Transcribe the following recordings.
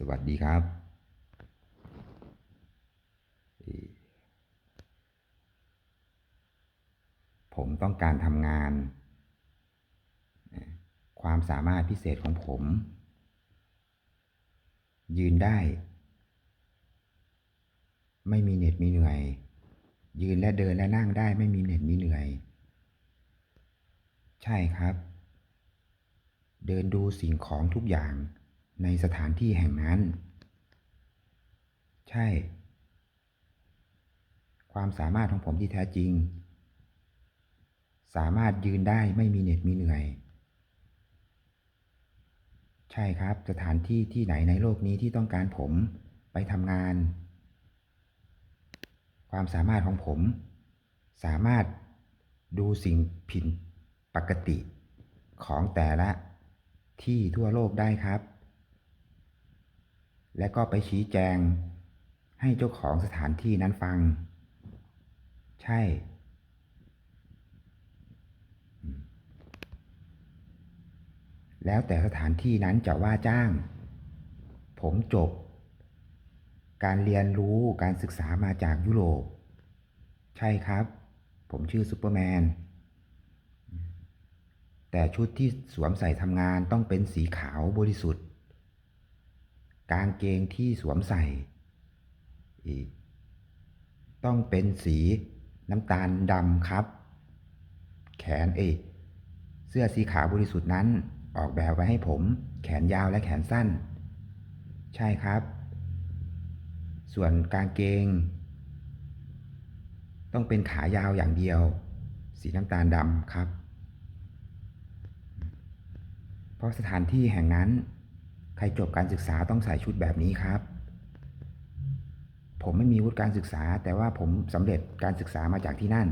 สวัสดีครับผมต้องการทำงาน ความสามารถพิเศษของผม ยืนได้ ไม่มีเหน็ดมีเหนื่อย ยืนและเดินและนั่งได้ไม่มีเหน็ดมีเหนื่อย ใช่ครับ เดินดูสิ่งของทุกอย่าง ในสถานที่แห่งนั้น ใช่ ความสามารถของผมที่แท้จริง สามารถยืนได้ไม่มีเหน็ดมีเหนื่อย ใช่ครับ สถานที่ที่ไหนในโลกนี้ที่ต้องการผมไปทำงาน ความสามารถของผม สามารถดูสิ่งผิดปกติของแต่ละที่ทั่วโลกได้ครับ และก็ไปชี้แจง ให้เจ้าของสถานที่นั้นฟัง ใช่ แล้วแต่สถานที่นั้นจะว่าจ้าง ผมจบ การเรียนรู้การศึกษามาจากยุโรป ใช่ครับ ผมชื่อซูเปอร์แมนแต่ชุดที่สวมใส่ทำงานต้องเป็นสีขาวบริสุทธิ์ กางเกงที่สวมใส่อีกต้องเป็นสีน้ำตาลดำครับ แขนเอยเสื้อสีขาวบริสุทธิ์นั้นออกแบบไว้ให้ผม แขนยาวและแขนสั้น ใช่ครับ ส่วนกางเกง ต้องเป็นขายาวอย่างเดียว สีน้ำตาลดำครับ เพราะสถานที่แห่งนั้น ใครจบการศึกษาต้องใส่ชุดแบบนี้ครับ ผมไม่มีวุฒิการศึกษา แต่ว่าผมสำเร็จการศึกษามาจากที่นั่น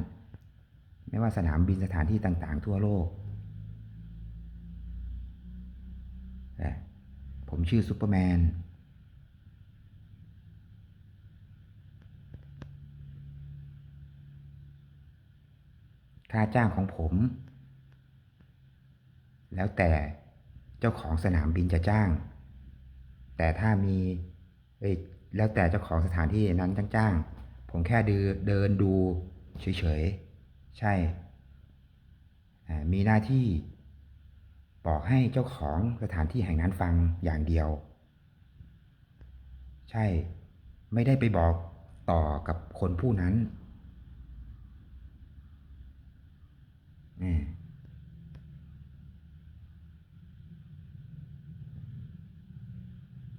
ไม่ว่าสนามบินสถานที่ต่างๆ ทั่วโลก ผมชื่อซูเปอร์แมนค่าจ้างของผม แล้วแต่เจ้าของสนามบินจะจ้าง แต่ถ้ามีเอ้ยแล้วแต่เจ้าของสถานที่นั้นจ้างจ้างผมแค่เดินเดินดูเฉยๆ ใช่ มีหน้าที่บอกให้เจ้าของสถานที่แห่งนั้นฟังอย่างเดียว ใช่ ไม่ได้ไปบอกต่อกับคนผู้นั้น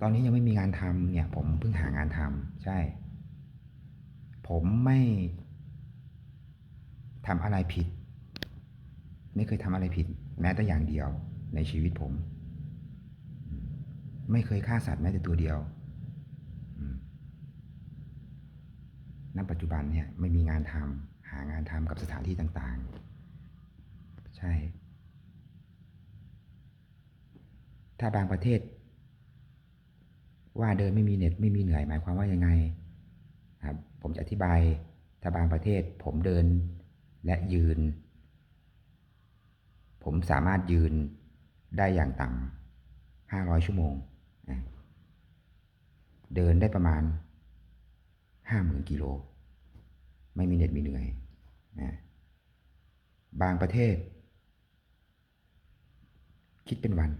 ตอนนี้ยังไม่มีงานทำเนี่ย ผมเพิ่งหางานทำใช่ ผมไม่ทำอะไรผิด ไม่เคยทำอะไรผิด แม้แต่อย่างเดียวในชีวิตผม ไม่เคยฆ่าสัตว์แม้แต่ตัวเดียวณปัจจุบันเนี่ยไม่มีงานทำหางานทำกับสถานที่ต่างๆ ใช่ ถ้าบางประเทศ ว่าเดินไม่มีเน็ตไม่มีเหนื่อยหมายความว่ายังไงครับผมจะอธิบายถ้าบางประเทศผมเดินและยืน ผมสามารถยืนได้อย่างต่ำห้าร้อยชั่วโมง เดินได้ประมาณห้าหมื่นกิโล ไม่มีเหน็ดมีเหนื่อยนะบางประเทศ คิดเป็นวัน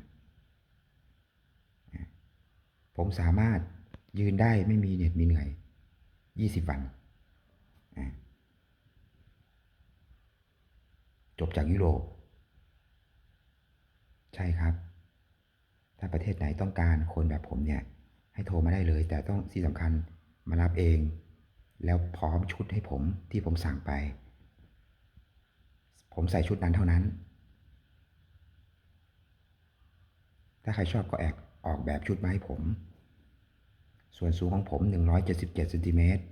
ผมสามารถยืนได้ไม่มีเหน็ดมีเหนื่อยยี่สิบวัน จบจากยุโรป ใช่ครับ ถ้าประเทศไหนต้องการคนแบบผมเนี่ย ให้โทรมาได้เลย แต่ต้องที่สำคัญมารับเอง แล้วพร้อมชุดให้ผมที่ผมสั่งไป ผมใส่ชุดนั้นเท่านั้น ถ้าใครชอบก็แอก ออกแบบชุดมาให้ผม ส่วนสูงของผม 177เซนติเมตร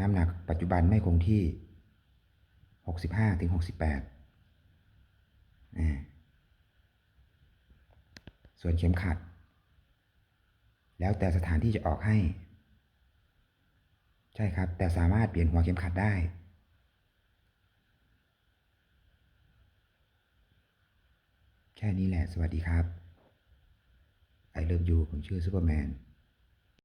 น้ำหนักปัจจุบันไม่คงที่ 65ถึง68 ส่วนเข็มขัด แล้วแต่สถานที่จะออกให้ ใช่ครับ แต่สามารถเปลี่ยนหัวเข็มขัดได้แค่นี้แหละ สวัสดีครับ I love you ผมชื่อซูเปอร์แมน